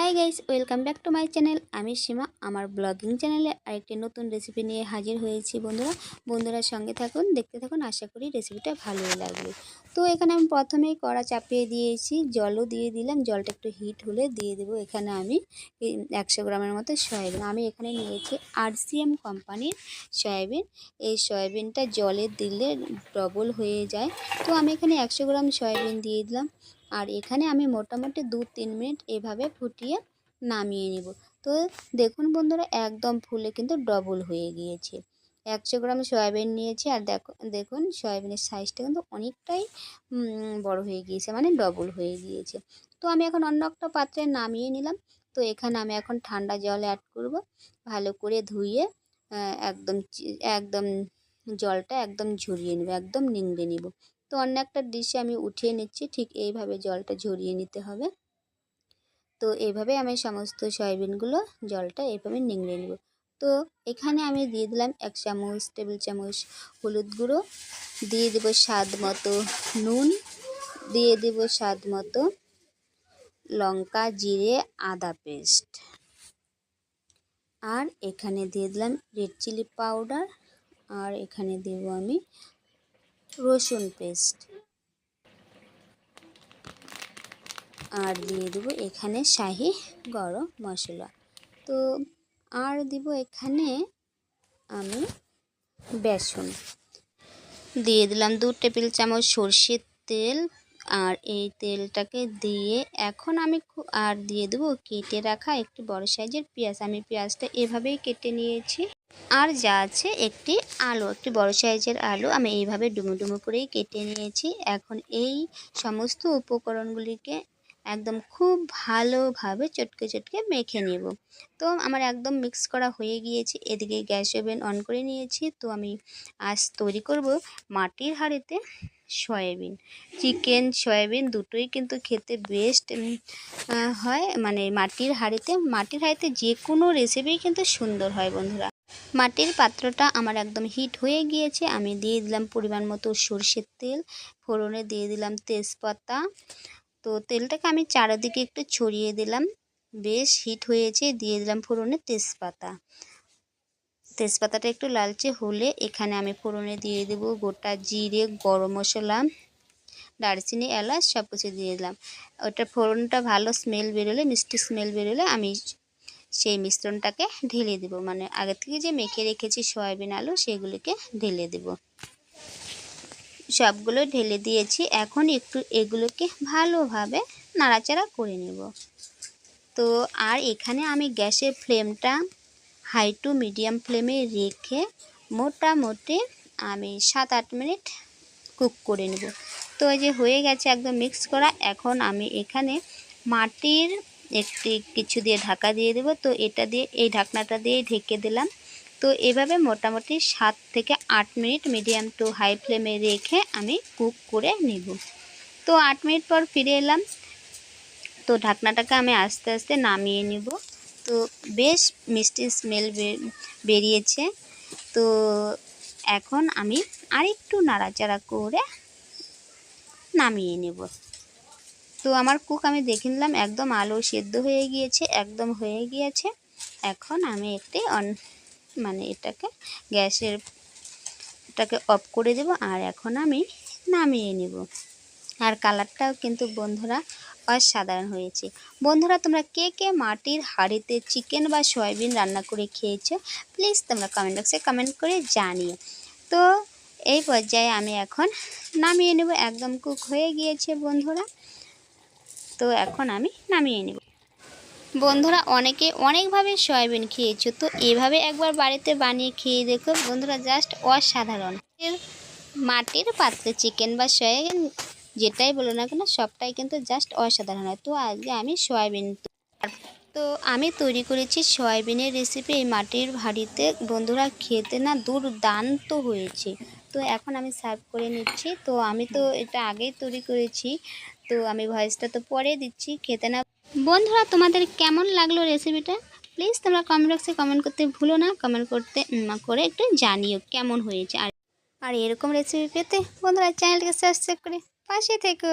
Hi guys welcome back to my channel আমি সীমা, আমার blogging চ্যানেলে আরেকটি নতুন রেসিপি নিয়ে হাজির হয়েছি বন্ধুরা। বন্ধুরা সঙ্গে থাকুন, দেখতে থাকুন, আশা করি রেসিপিটা ভালোই লাগবে। তো এখানে আমি প্রথমেই কড়া চাপিয়ে দিয়েছি, জলও দিয়ে দিলাম, জলটা একটু হিট হলে দিয়ে দেবো। এখানে আমি একশো গ্রামের মতো সয়াবিন। আমি এখানে নিয়েছি আরসিএম কোম্পানির সয়াবিন। এই সয়াবিনটা জলে দিলে ডবল হয়ে যায়। তো আমি এখানে একশো গ্রাম সয়াবিন দিয়ে দিলাম। আর এখানে আমি মোটামুটি দু তিন মিনিট এভাবে ফুটিয়ে নামিয়ে নেব। তো দেখুন বন্ধুরা, একদম ফুলে কিন্তু ডবল হয়ে গিয়েছে। একশো গ্রাম সয়াবিন নিয়েছি আর দেখো, দেখুন সয়াবিনের সাইজটা কিন্তু অনেকটাই বড় হয়ে গিয়েছে মানে ডবল হয়ে গিয়েছে। তো আমি এখন অন্য একটা পাত্রে নামিয়ে নিলাম। তো এখানে আমি এখন ঠান্ডা জল অ্যাড করব। ভালো করে ধুয়ে একদম একদম জলটা একদম ঝরিয়ে নেব, একদম নিংড়ে নেব। তো অন্য একটা ডিশে আমি উঠিয়ে নিচ্ছি, ঠিক এইভাবে জলটা ঝরিয়ে নিতে হবে। তো এইভাবে আমি সমস্ত সয়াবিনগুলো জলটা এইভাবে নিংড়ে নেব। তো এখানে আমি দিয়ে দিলাম এক চামচ, টেবিল চামচ হলুদ গুঁড়ো, দিয়ে দেব স্বাদ মতো নুন, দিয়ে দেব স্বাদ মতো লঙ্কা, জিরে, আদা পেস্ট। আর এখানে দিয়ে দিলাম রেড চিলি পাউডার, আর এখানে দেব আমি রসুন পেস্ট। আর দিয়ে দেব এখানে শাহি গরম মশলা। তো আর দিব এখানে আমি বেসন। দিয়ে দিলাম দু টেবিল চামচ সর্ষের তেল। আর এই তেলটাকে দিয়ে এখন আমি আর দিয়ে দেবো কেটে রাখা একটি বড় সাইজের পেঁয়াজ। আমি পেঁয়াজটা এভাবেই কেটে নিয়েছি। আর যা আছে একটি আলু, একটি বড় সাইজের আলু আমি এইভাবে ডুমো ডুমো করেই কেটে নিয়েছি। এখন এই সমস্ত উপকরণগুলিকে একদম খুব ভালোভাবে চটকে চটকে মেখে নেব। তো আমার একদম মিক্স করা হয়ে গিয়েছে, এদিকে গ্যাস ওভেন অন করে নিয়েছি। তো আমি আজ তৈরি করব মাটির হাঁড়িতে সয়াবিন। চিকেন, সয়াবিন দুটোই কিন্তু খেতে বেস্ট হয়। মানে মাটির হাঁড়িতে মাটির হাঁড়িতে যে কোনো রেসিপি কিন্তু সুন্দর হয় বন্ধুরা। মাটির পাত্রটা আমার একদম হিট হয়ে গিয়েছে। আমি দিয়ে দিলাম পরিমাণ মতো সর্ষের তেল, ফোড়নে দিয়ে দিলাম তেজপাতা। তো তেলটাকে আমি চারিদিকে একটু ছড়িয়ে দিলাম। বেশ হিট হয়েছে, দিয়ে দিলাম ফোড়নে তেজপাতা। তেজপাতাটা একটু লালচে হলে এখানে আমি ফোড়নে দিয়ে দেব গোটা জিরে, গরম মশলা, দারচিনি, এলাচ সব কিছু দিয়ে দিলাম। ওটা ফোড়নটা ভালো স্মেল বেরোলে, মিষ্টি স্মেল বেরোলে আমি সেই মিশ্রণটাকে ঢেলে দেব। মানে আগে থেকে যে মেখে রেখেছি সয়াবিন আলু, সেগুলিকে ঢেলে দেব। সবগুলো ঢেলে দিয়েছি। এখন একটু এগুলোকে ভালোভাবে নাড়াচাড়া করে নেব। তো আর এখানে আমি গ্যাসের ফ্লেমটা হাই টু মিডিয়াম ফ্লেমে রেখে মোটামুটি আমি সাত আট মিনিট কুক করে নেব। তো এই যে হয়ে গেছে একদম মিক্স করা। এখন আমি এখানে মাটির একটি কিছু দিয়ে ঢাকা দিয়ে দেব। তো এটা দিয়ে, এই ঢাকনাটা দিয়ে ঢেকে দিলাম। তো এভাবে মোটামুটি সাত থেকে আট মিনিট মিডিয়াম টু হাই ফ্লেমে রেখে আমি কুক করে নেব। তো আট মিনিট পর ফিরে এলাম। তো ঢাকনাটাকে আমি আস্তে আস্তে নামিয়ে নেব। তো বেশ মিষ্টি স্মেল বেরিয়েছে। তো এখন আমি আরেকটু নাড়াচাড়া করে নামিয়ে নেব। তো আমার কুক আমি দেখে নিলাম, একদম আলু সেদ্ধ হয়ে গিয়েছে, একদম হয়ে গিয়েছে। এখন আমি একটি অন মানে এটাকে গ্যাসের, এটাকে অফ করে দেব আর এখন আমি নামিয়ে নেব। আর কালারটাও কিন্তু বন্ধুরা অসাধারণ হয়েছে। বন্ধুরা, তোমরা কে কে মাটির হাঁড়িতে চিকেন বা সয়াবিন রান্না করে খেয়েছো প্লিজ তোমরা কমেন্ট বক্সে কমেন্ট করে জানিও। তো এই পর্যায়ে আমি এখন নামিয়ে নেব, একদম কুক হয়ে গিয়েছে বন্ধুরা। তো এখন আমি নামিয়ে নেব। বন্ধুরা, অনেকে অনেকভাবে সয়াবিন খেয়েছো, তো এভাবে একবার বাড়িতে বানিয়ে খেয়ে দেখো বন্ধুরা, জাস্ট অসাধারণ। মাটির পাত্রে চিকেন বা সয়াবিন যেটাই বলো না কেন, সবটাই কিন্তু জাস্ট অসাধারণ হয়। তো আজকে আমি সয়াবিন তো আমি তৈরি করেছি সয়াবিনের রেসিপি এই মাটির ভাড়িতে বন্ধুরা, খেতে না দুর্দান্ত হয়েছে। তো এখন আমি সার্ভ করে নিচ্ছি। তো আমি তো এটা আগেই তৈরি করেছি। তো আমি ভয়েসটা তো পরে দিচ্ছি, খেতে না বন্ধুরা, তোমাদের কেমন লাগল রেসিপিটা প্লিজ তোমরা কমেন্ট বক্সে কমেন্ট করতে ভুলো না। কমেন্ট করতে করে একটু জানিও কেমন হয়েছে। আর আর এরকম রেসিপি পেতে বন্ধুরা চ্যানেলটাকে সাবস্ক্রাইব করে পাশে থেকো।